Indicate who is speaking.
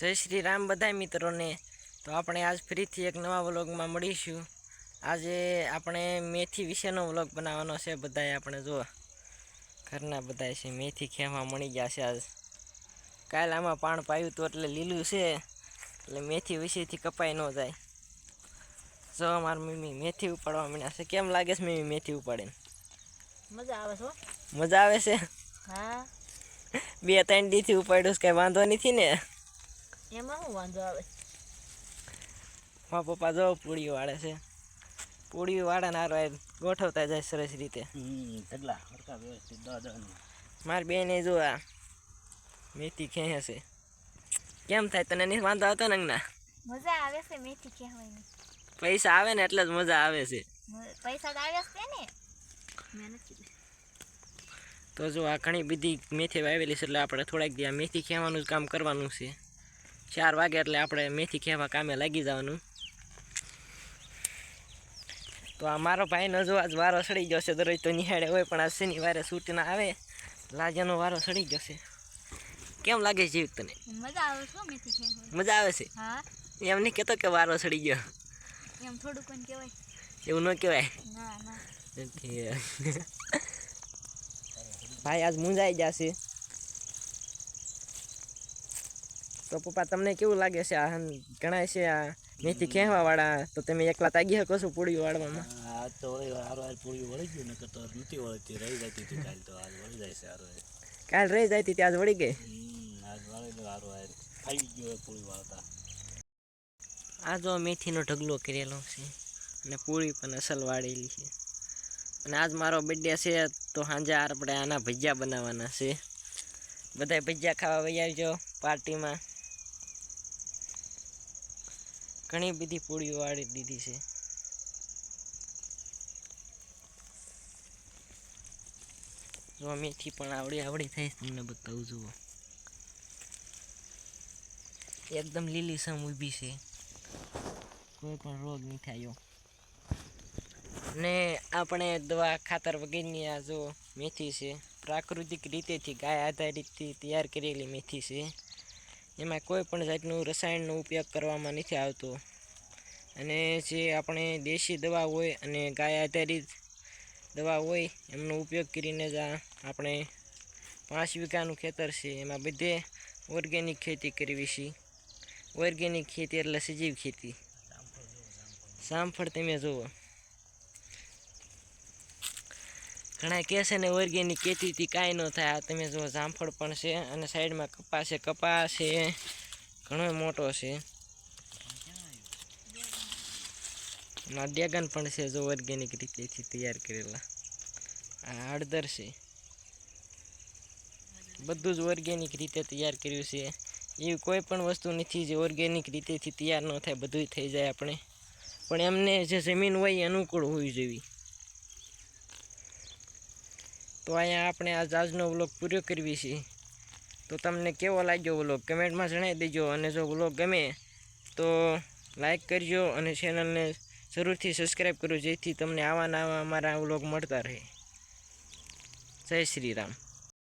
Speaker 1: જય શ્રી રામ બધા મિત્રોને. તો આપણે આજ ફરીથી એક નવા વ્લોગમાં મળીશું. આજે આપણે મેથી વિશેનો વ્લોગ બનાવવાનો છે બધાએ આપણે જો ઘરના બધા છે મેથી ખેવા મળી ગયા છે આજ. કાલ આમાં પાણ પાયું હતું એટલે લીલું છે એટલે મેથી વિશેથી કપાઈ ન જાય. જો મારી મમ્મી મેથી ઉપાડવા મળ્યા છે. કેમ લાગે છે મમ્મી મેથી ઉપાડીને?
Speaker 2: મજા આવે છે
Speaker 1: મજા આવે છે?
Speaker 2: હા.
Speaker 1: બે ત્રણ દીથી ઉપાડ્યું છે કાંઈ વાંધો નથી ને?
Speaker 2: એમાં શું વાંધો આવે?
Speaker 1: મારા પપ્પા જો પૂડી વાળે છે. પૂડી વાળે ને હારો ગોઠવતા જાય સરસ રીતે.
Speaker 3: હમ કેટલા? હરકા વ્યવસ્થિત દવા દવાની
Speaker 1: મારી બેને જો આ મેથી ખેંચે છે. કેમ થાય તને નહીં વાંધો આવતો ને ના
Speaker 2: મજા આવે છે મેથી કહેવાની
Speaker 1: પૈસા આવે ને એટલે જ મજા આવે છે.
Speaker 2: પૈસા તો આવ્યા છે ને. મહેનત
Speaker 1: તો જો આ ઘણી બધી મેથી વાવેલી છે એટલે આપણે થોડાક દી આ મેથી ખેવાનું જ કામ કરવાનું છે. ચાર વાગે એટલે આપણે મેથી ખેવા કામે લાગી જવાનું. તો આ મારો ભાઈનો જો આજ વારો સડી જશે દરરોજ તો નિહાળે હોય પણ આ શનિવારે ના આવે લાજાનો વારો સડી જશે કેમ લાગે છે તને?
Speaker 2: મજા આવે છો મેથી
Speaker 1: મજા આવે છે?
Speaker 2: હા.
Speaker 1: એમ નહીં કહેતો કે વારો સડી ગયો.
Speaker 2: એમ થોડું પણ કહેવાય.
Speaker 1: એવું ન કહેવાય?
Speaker 2: ના ના.
Speaker 1: ભાઈ આજ મુંજાઈ જશે તો પપ્પા તમને કેવું લાગે છે? આ ઘણા છે આ મેથી ખેવા વાળા તો તમે એકલા તાગી શકો છો પૂડી વાળવામાં.
Speaker 3: આ તો હારો હાર પૂરી વળી ગયું નકર તો નથી વળતી રહી જતી હતી કાલ તો આજ વળી જાય છે હારો
Speaker 1: કાલ રહી જતી હતી આજ વળી ગઈ?
Speaker 3: આજ વળી ગયો હારો હાર થઈ ગયો એ વાળતા.
Speaker 1: આ જો મેથીનો ઢગલો કરેલો છે અને પૂરી પણ અસલ વાળેલી છે. અને આજ મારો બર્થડે છે તો સાંજે આપણે આના ભજીયા બનાવવાના છે. બધાય ભજીયા ખાવા વૈયા આવજો પાર્ટીમાં. ઘણી બધી પૂળીઓ વાળી દીધી છે. જો મેથી પણ આવડી આવડી થાય તમને બતાવું જુઓ એકદમ લીલી સમ ઊભી છે. કોઈ પણ રોગ નહીં થયો ને આપણે દવા ખાતર વગેરેની આ જો મેથી છે, પ્રાકૃતિક રીતેથી ગાય આધારિતથી તૈયાર કરેલી મેથી છે. એમાં કોઈ પણ જાતનું રસાયણનો ઉપયોગ કરવામાં નથી આવતો. અને જે આપણે દેશી દવા હોય અને ગાય આધારિત દવા હોય, એમનો ઉપયોગ કરીને જ આપણે પાંચ વીઘાનું ખેતર છે. એમાં બધે ઓર્ગેનિક ખેતી કરવી છે. ઓર્ગેનિક ખેતી એટલે સજીવ ખેતી. જામફળ તમે જુઓ. ઘણા કહે છે ને ઓર્ગેનિક ખેતીથી કાંઈ ન થાય. આ તમે જુઓ જામફળ પણ છે અને સાઈડમાં કપા છે. કપા છે, ઘણો મોટો છે. આ ડેગન પણ છે જો ઓર્ગેનિક રીતેથી તૈયાર કરેલા. આ હળદર છે. બધું જ ઓર્ગેનિક રીતે તૈયાર કર્યું છે. એવી કોઈ પણ વસ્તુ નથી જે ઓર્ગેનિક રીતેથી તૈયાર ન થાય બધું થઈ જાય આપણે. પણ એમને જે જમીન હોય એ અનુકૂળ હોવી જોઈએ. તો અહીંયા આપણે આ આજનો વ્લોગ પૂરો કરવી છે. તો તમને કેવો લાગ્યો વ્લોગ? કમેન્ટમાં જણાવી દેજો અને જો વ્લોગ ગમે તો લાઈક કરજો અને ચેનલને જરૂરથી સબસ્ક્રાઈબ કરો જેથી તમને આવા નવા અમારા વ્લોગ મળતા રહે. જય શ્રી રામ.